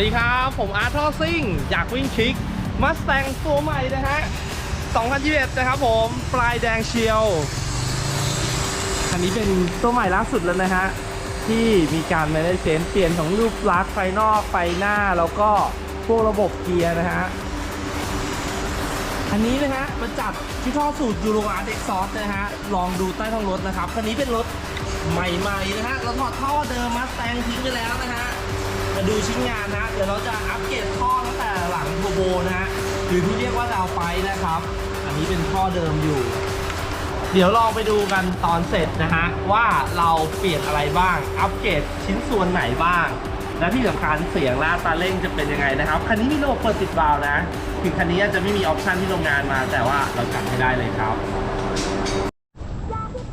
ดีครับ ผมอาร์ทอซิงอยากวิ่งคลิกมาส t ตงตัวใหม่นะฮะ 2021 นะครับผม ปลายแดงเชียวคันนี้เป็นตัวใหม่ล่าสุดแล้วนะฮะ ที่มีการ m a น a g e เปลี่ยนของรูปลักษณ์ไฟนอกไฟหน้าแล้วก็พวกระบบเกียร์นะฮะคันนี้นะฮะมาจัดที่ท่อสูตรยูโรอาร์เด็กซอสนะฮะ ลองดูใต้ท้องรถนะครับ คันนี้เป็นรถใหม่ๆนะฮะ เราถอดท่อเดิมมาแตงทิ้งไปแล้วนะฮะ มาดูชิ้นงานนะ เดี๋ยวเราจะอัปเกรดท่อตั้งแต่หลังโทโบนะฮะหรือที่เรียกว่าดาวไฟนะครับ อันนี้เป็นท่อเดิมอยู่ เดี๋ยวลองไปดูกันตอนเสร็จนะฮะว่าเราเปลี่ยนอะไรบ้าง อัปเกรดชิ้นส่วนไหนบ้าง และที่สำคัญเสียงละอัตาเร่งจะเป็นยังไงนะครับคันนี้มีระบบเปิดปิดวาล์วนะ ถึงคันนี้จะไม่มีออปชันที่โรงงานมา แต่ว่าเราจัดให้ได้เลยครับ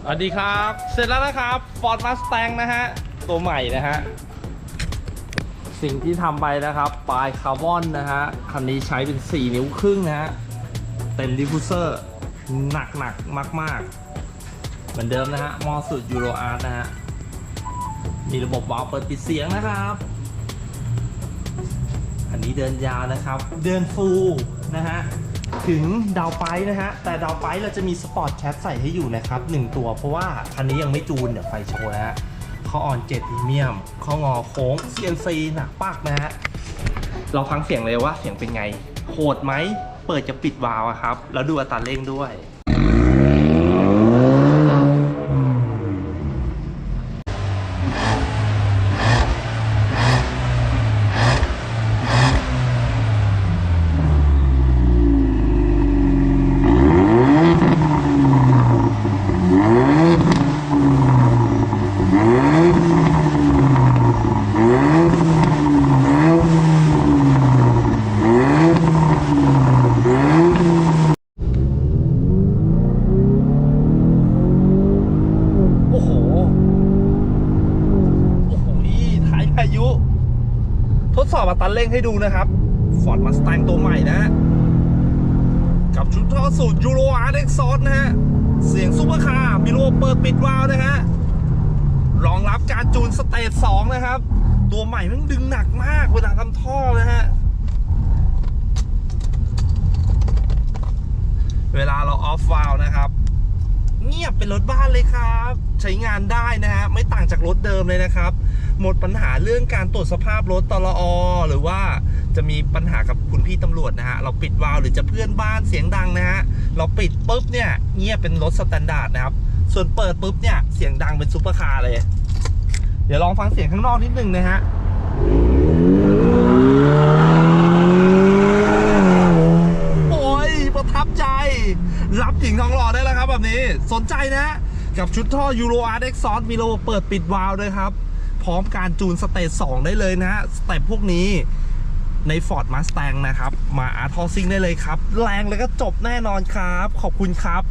สวัสดีครับ เสร็จแล้วนะครับ Ford Mustang นะฮะ ตัวใหม่นะฮะ สิ่งที่ทำไปนะครับ ปลายคาร์บอนนะฮะ คันนี้ใช้เป็น 4 นิ้วครึ่งนะฮะ เต็มดิฟฟูเซอร์ หนักหนักมากมากๆเหมือนเดิมนะฮะมอสุดยูโรอาร์ตนะฮะ มีระบบวาล์วเปิดปิดเสียงนะครับ อันนี้เดินยาวนะครับ เดินฟูลนะฮะถึงดาวไปนะฮะ แต่ดาวไปเราจะมีสปอร์ตแคทใส่ให้อยู่นะครับ 1 ตัวเพราะว่าคันนี้ยังไม่จูน เดี๋ยวไฟโชว์นะฮะ ข้ออ่อนเจ็ดพรีเมียม ข้องอโค้ง CNC หนักปากนะฮะ เราฟังเสียงเลยว่าเสียงเป็นไง โหดไหม เปิดจะปิดวาล์วอะครับ แล้วดูอัตราเร่งด้วย โอ้โห โอ้โห ท้ายุ ทดสอบอัตราเร่งให้ดูนะครับ Ford Mustang ตัวใหม่นะฮะกับชุดท่อสูตร Euro R X s o s นะฮะ เสียงซุปเปอร์คาร์มีระบบเปิดปิดวาล์วนะฮะ รองรับการจูนสเตจ2นะครับ ตัวใหม่มันดึงหนักมากเวลาทำท่อนะฮะ เวลาเราออฟวาล์วนะครับเงียบเป็นรถบ้านเลยครับ ใช้งานได้นะฮะ ไม่ต่างจากรถเดิมเลยนะครับ หมดปัญหาเรื่องการตรวจสภาพรถตลอหรือว่าจะมีปัญหากับคุณพี่ตำรวจนะฮะ เราปิดวาล์วหรือจะเพื่อนบ้านเสียงดังนะฮะ เราปิดปุ๊บเนี่ยเงียบเป็นรถสแตนดาร์ดนะครับ ส่วนเปิดปุ๊บเนี่ยเสียงดังเป็นซูเปอร์คาร์เลย เดี๋ยวลองฟังเสียงข้างนอกนิดนึงนะฮะโอ้ยประทับใจ รับหญิงทองหล่อได้แล้วครับแบบนี้ สนใจนะ กับชุดท่อ Euro R X s o s มีระบบเปิดปิดวาล์วด้วยครับ ร้อมการจูนสเตจ2ได้เลยนะฮะสเต็ปพวกนี้ใน Ford Mustang นะครับ มาอาร์ทอซิงได้เลยครับ แรงแล้วก็จบแน่นอนครับ ขอบคุณครับ